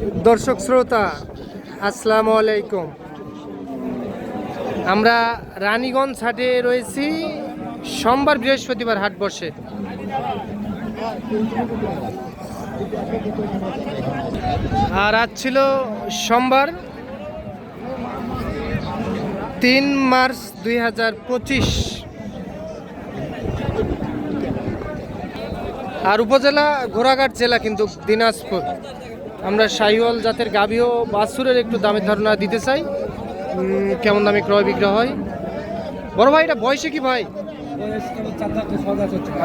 দর্শক শ্রোতা, আসসালামু আলাইকুম। আমরা রানীগঞ্জ হাটে রয়েছি। সোমবার বৃহস্পতিবার হাট বসে। আর আজ ছিল সোমবার, তিন মার্চ দুই হাজার পঁচিশ। আর উপজেলা ঘোড়াঘাট জেলা কিন্তু দিনাজপুর। আমরা শাহিওয়াল জাতের গাভী ও বাছুরের একটু দামের ধারণা দিতে চাই। কেমন দামে ক্রয় বিক্রয় হয়? বড় ভাই এটা বয়সে কি ভাই?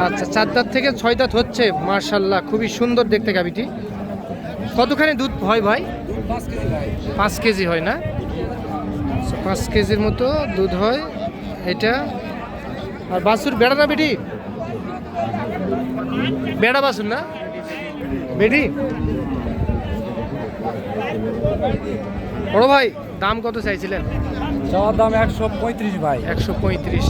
আচ্ছা চার দাঁত থেকে ছয় দাঁত হচ্ছে মার্শাল্লাহ খুবই সুন্দর দেখতে গাভীটি। কতখানি দুধ হয় ভাই? পাঁচ কেজি হয় না? আচ্ছা, পাঁচ কেজির মতো দুধ হয় এটা। আর বাছুর বেড়া না বেটি? বেড়া বাছুর না? বেটি? বড় ভাই দাম কত চাইছিলেন? চাওয়ার দাম একশো পঁয়ত্রিশ ভাই। একশো পঁয়ত্রিশ।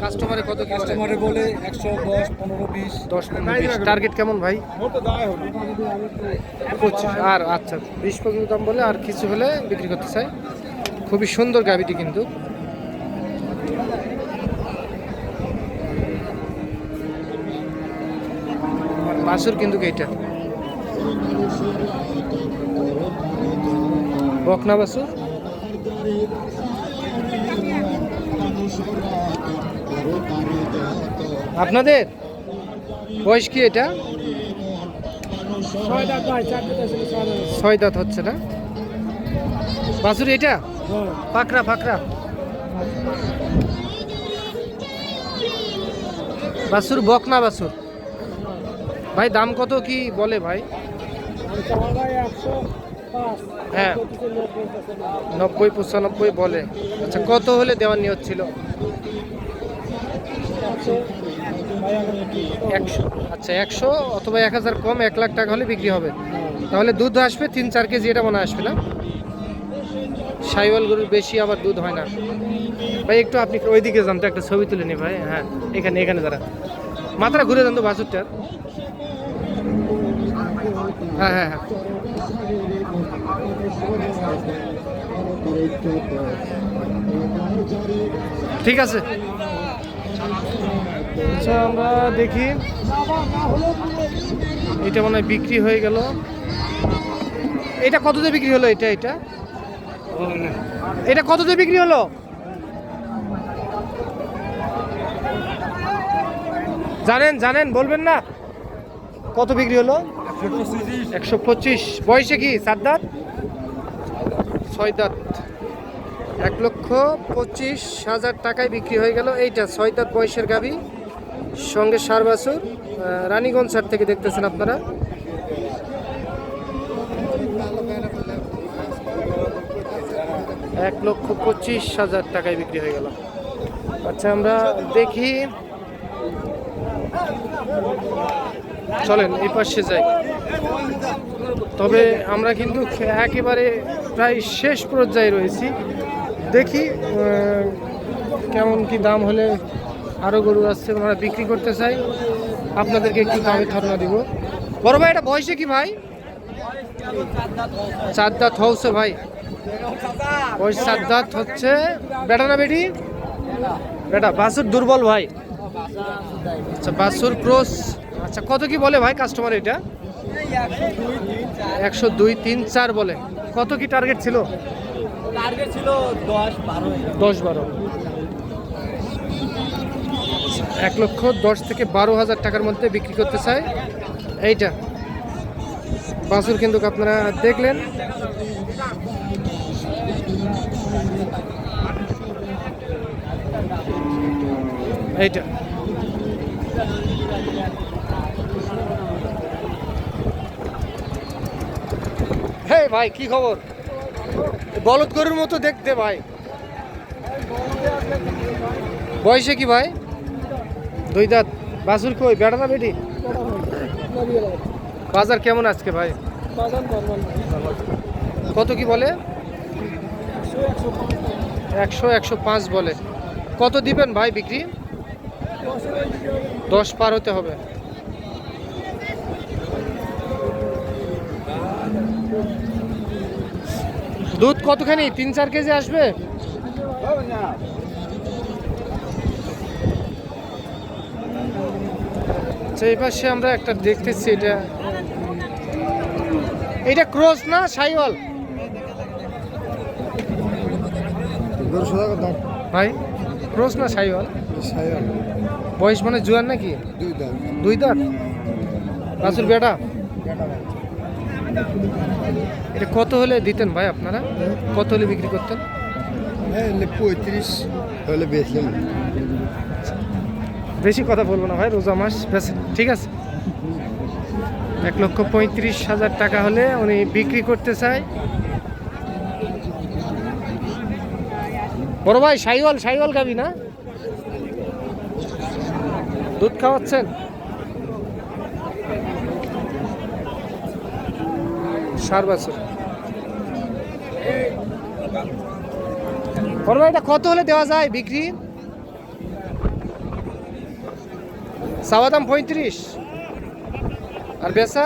কাস্টমারে কত কাস্টমারে বলে? একশো দশ পনেরো বিশ। দশ পনেরো বিশ। টার্গেট কেমন ভাই? পঁচিশ। আর আচ্ছা বিশ পর্যন্ত দাম বলে আর কিছু হলে বিক্রি করতে চাই। খুবই সুন্দর গাবিটি কিন্তু। বাসুর কিন্তু এইটা। বকনা বাসুর আপনাদের? বয়স কি এটা? ছয় দাঁত হচ্ছে না? বাসুর এটা? পাকড়া পাকড়া? বাসুর বকনা বাসুর ভাই দাম কত কি বলে ভাই? হ্যাঁ। নব্বই পঁচানব্বই বলে। আচ্ছা কত হলে দেওয়ার নিয়ত ছিল? একশো। আচ্ছা একশো অথবা এক হাজার কম এক লাখ টাকা হলে বিক্রি হবে। তাহলে দুধ আসবে তিন চার কেজি, এটা মনে আসবে না? সাইওয়াল গরুর বেশি আবার দুধ হয় না। ভাই, একটু আপনি ওইদিকে যান তো, একটা ছবি তুলে নি ভাই। হ্যাঁ এখানে এখানে দাঁড়া মাথাটা ঘুরে যান তো বাছুরটার। হ্যাঁ হ্যাঁ হ্যাঁ। ঠিক আছে। আচ্ছা আমরা দেখি। এটা মনে বিক্রি হয়ে গেল। এটা কততে বিক্রি হলো এটা এটা? এটা কততে বিক্রি হলো? জানেন জানেন, বলবেন না। কত বিক্রি হলো? একশো পঁচিশ। বয়সে কি সাত দাঁত ছয় দাঁত। এক লক্ষ পঁচিশ হাজার টাকায় বিক্রি হয়ে গেল। এইটা ছয় দাঁত বয়সের গাবি। সঙ্গে সার বাছুর রানীগঞ্জ হাট থেকে দেখতেছেন আপনারা। এক লক্ষ পঁচিশ হাজার টাকায় বিক্রি হয়ে গেল। আচ্ছা আমরা দেখি। চলেন, এই পাশে যাই। তবে আমরা কিন্তু একেবারে প্রায় শেষ পর্যায়ে রয়েছি। দেখি কেমন কি দাম হলে আরও গরু আসছে, আমরা বিক্রি করতে চাই। আপনাদেরকে একটু দামে ধারণা দিব। বড় ভাই, এটা বয়সে কি ভাই? চার দাঁত হচ্ছে ভাই। বয়স চার দাঁত হচ্ছে, বেটা না বেটি? বেটা বাসুর দুর্বল ভাই। আচ্ছা বাসুর ক্রস। আচ্ছা কত কি বলে ভাই কাস্টমার এটা? একশো দুই, তিন, চার বলে। কত কি টার্গেট ছিল? টার্গেট ছিল দশ বারো। দশ বারো। এক লক্ষ দশ থেকে বারো হাজার টাকার মধ্যে বিক্রি করতে চায়। এইটা। বাসুর কিন্তু আপনারা দেখলেন। এইটা। ভাই কি খবর? বলদ গরুর মতো দেখতে ভাই। বয়সে কি ভাই? দুই দাঁত। বাসুর কই? বেড়া না বেটি? বাজার কেমন আজকে ভাই? কত কি বলে? একশো একশো পাঁচ বলে। কত দিবেন ভাই বিক্রি? দশ পার হতে হবে। দুধ কতখানি? তিন চার কেজি আসবে? আচ্ছা, এই পাশে আমরা একটা দেখতেছি এটা। এটা ক্রস না সাইওয়াল? ভাই ক্রস না সাইওয়াল? বয়স মানে জুয়ান নাকি? দুই দাম দুই দাঁত? বাসুর বেটা? এটা কত হলে দিতেন ভাই আপনারা? কত হলে বিক্রি করতেন? হ্যাঁ পঁয়ত্রিশ হলে বেচলাম বেশি কথা বলব না ভাই রোজা মাস ব্যাস ঠিক আছে। এক লক্ষ পঁয়ত্রিশ হাজার টাকা হলে উনি বিক্রি করতে চায়। বড় ভাই সাইওয়াল সাইওয়াল খাবি না? দুধ খাওয়াচ্ছেন? সার বছর। বড় এটা কত হলে দেওয়া যায় বিক্রি? সাওয়া দাম পঁয়ত্রিশ। আর বেচা?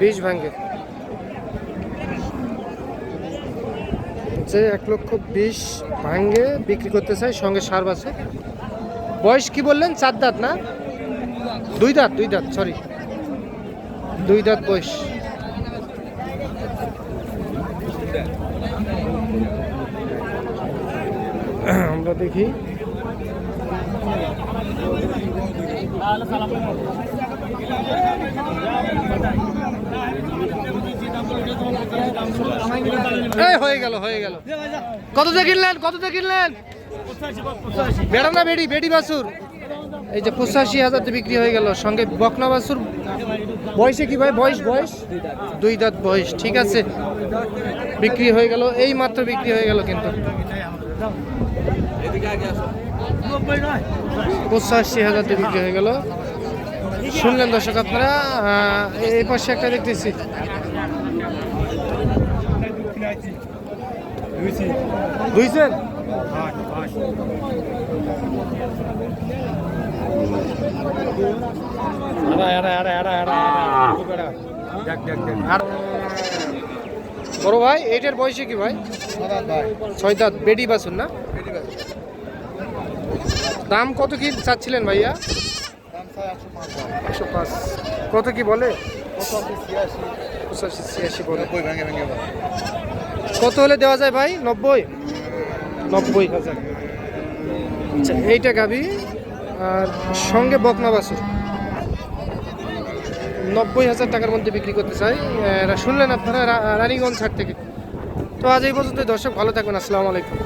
বিশ ভাঙ্গে। যে এক লক্ষ বিশ ভাঙ্গে বিক্রি করতে চাই সঙ্গে সার আছে বয়স কি বললেন? চার দাঁত না? দুই দাঁত দুই দাঁত সরি দুই দাঁত বয়স। আমরা দেখি। হয়ে গেল হয়ে গেল। কততে কিনলেন? কততে কিনলেন? বেড়া না, বেড়ি বেড়ি বাছুর। এই যে পঁচাশি হাজারতে বিক্রি হয়ে গেল। সঙ্গে বকনা বাছুর বয়সে কি ভাই? বয়স বয়স? দুই দাঁত বয়স, ঠিক আছে। বিক্রি হয়ে গেল। এই মাত্র বিক্রি হয়ে গেল কিন্তু। পঁচাশি হাজারতে বিক্রি হয়ে গেল। শুনলেন দর্শক আপনারা এই পাশে একটা দেখতেছি। দুইছেন? বড় ভাই, এইটার বয়সে কি ভাই? ছয় দাঁত বেডি বাসুন না? দাম কত কি চাচ্ছিলেন ভাইয়া? একশো পাঁচ। কত কি বলে। কত হলে দেওয়া যায় ভাই? নব্বই? নব্বই হাজার। আচ্ছা এইটা গাবি। আর সঙ্গে বকনা বাছুর। নব্বই হাজার টাকার মধ্যে বিক্রি করতে চাই। শুনলেন আপনারা রানীগঞ্জ হাট থেকে। তো আজ এই পর্যন্ত দর্শক ভালো থাকবেন, আসসালামু আলাইকুম।